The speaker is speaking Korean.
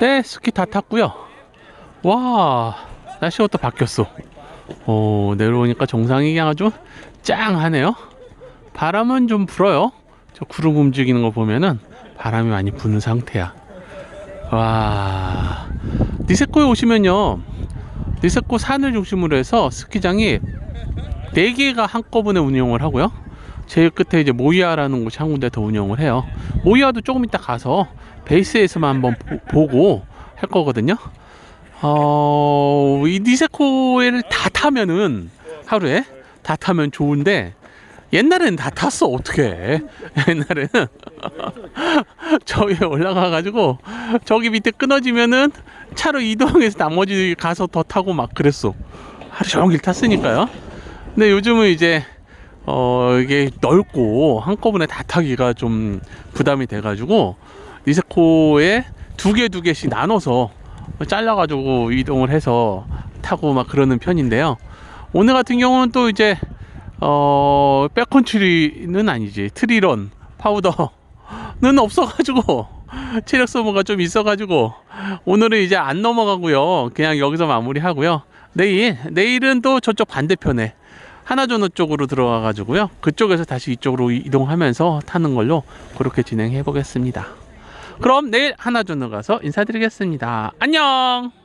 네, 스키 다 탔고요. 와, 날씨가 또 바뀌었어. 어, 내려오니까 정상이 그냥 아주 짱하네요. 바람은 좀 불어요. 저 구름 움직이는 거 보면은 바람이 많이 부는 상태야. 와, 니세코에 오시면요. 니세코 산을 중심으로 해서 스키장이 4개가 한꺼번에 운영을 하고요. 제일 끝에 이제 모이아라는 곳이 한 군데 더 운영을 해요. 모이아도 조금 이따 가서 베이스에서만 한번 보, 고할 거거든요. 어, 이 니세코를 다 타면은 하루에 다 타면 좋은데 옛날에는 다 탔어 어떻게 옛날에는 저기 올라가 가지고 저기 밑에 끊어지면은 차로 이동해서 나머지 가서 더 타고 막 그랬어 하루 종일 탔으니까요 근데 요즘은 이제 어 이게 넓고 한꺼번에 다 타기가 좀 부담이 돼 가지고 니세코에 두 개 두 개씩 나눠서 잘라가지고 이동을 해서 타고 막 그러는 편인데요. 오늘 같은 경우는 또 이제 어 백컨트리는 아니지 트리런 파우더는 없어가지고 체력 소모가 좀 있어가지고 오늘은 이제 안 넘어가고요. 그냥 여기서 마무리하고요. 내일 내일은 또 저쪽 반대편에 하나전호 쪽으로 들어가 가지고요. 그쪽에서 다시 이쪽으로 이동하면서 타는 걸로 그렇게 진행해 보겠습니다. 그럼 내일 하나전호 가서 인사드리겠습니다. 안녕!